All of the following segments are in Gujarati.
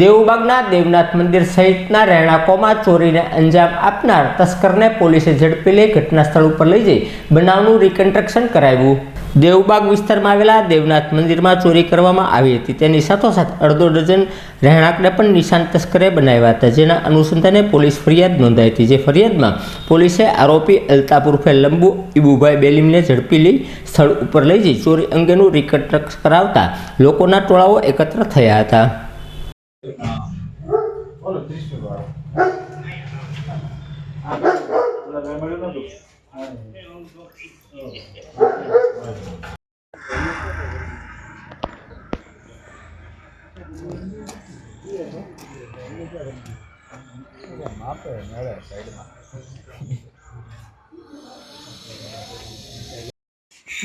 દેવબાગના દેવનાથ મંદિર સહિતના રહેણાંકોમાં ચોરીને અંજામ આપનાર તસ્કરને પોલીસે ઝડપી લઈ ઘટના સ્થળ ઉપર લઈ જઈ બનાવનું રિકન્સ્ટ્રક્શન કરાવ્યું. દેવબાગ વિસ્તારમાં આવેલા દેવનાથ મંદિરમાં ચોરી કરવામાં આવી હતી. તેની સાથોસાથ અડધો ડઝન રહેણાંકને પણ નિશાન તસ્કરે બનાવ્યા હતા, જેના અનુસંધાને પોલીસ ફરિયાદ નોંધાઈ હતી, જે ફરિયાદમાં પોલીસે આરોપી અલ્તાફ ઉર્ફે લંબુ ઇબુભાઈ બેલીમને ઝડપી લઈ સ્થળ ઉપર લઈ જઈ ચોરી અંગેનું રિકન્સ્ટ્રક્શન કરાવતા લોકોના ટોળાઓ એકત્ર થયા હતા. બોલો ત્રીસ ભાઈ મળ્યું નતું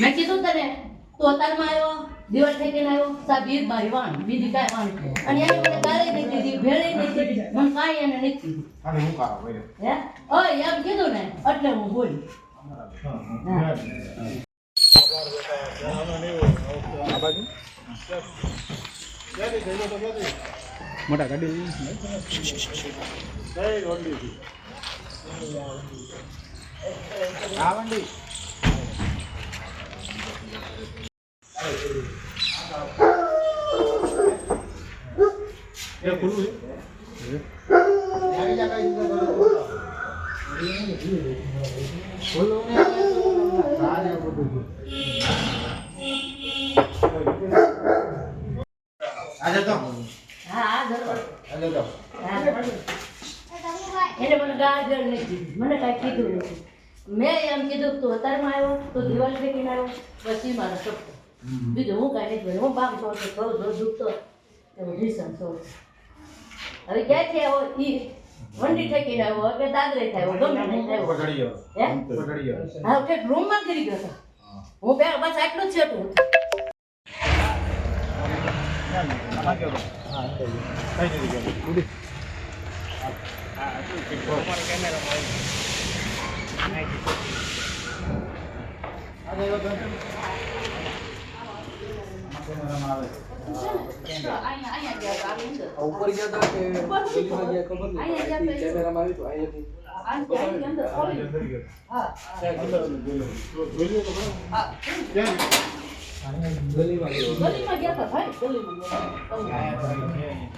મેં કીધું તને તો અત્યારમાં આવ્યો. દિવાળ ઠેકીને આવ્યો. સાહેબ ઈદ મારી વાણ. બીજી કાંઈ વાણ અને એને મને ગાળી નહીં દીધી ભેળી નહીં દીધી. મને કાંઈ એને નહીં કીધું. અને હું કારો હે? ઓય એમ કીધું ને એટલે હું બોલી. મોટા ગાડી આ વંડી. હા આ જરૂર આજે તો મને ગાજર નથી મને કાંઈ કીધું નથી મેં એમ કીધું તું અત્યારમાં આવ્યો તો દિવાળી ઠેકીને આવ્યો પછી મારો શબ્દ બીજું હું કાંઈ નથી. હું બાપ છો તો કહું જો દુખતો એવું ભીષણ છો હવે ક્યાંથી આવો? ઈ વંડી ઠેકીને આવ્યો કે દાદરે થાય ગમે નહીં થયો હે? હા કે રૂમમાં ગીરી ગયો હતો. હું. બે બસ આટલું જ છેટું કેવો હા કઈ નથી ગયો ઉડી અહીંયા અહીંયા ગયા આવી અંદર ઉપર ગયા હતા કે ગલીમાં ગયા ખબર નહીં. કેમેરામાં આવ્યું તો અહીંયાથી ગલીમાં ગયા. હતા ભાઈ? ગલીમાં ગયા.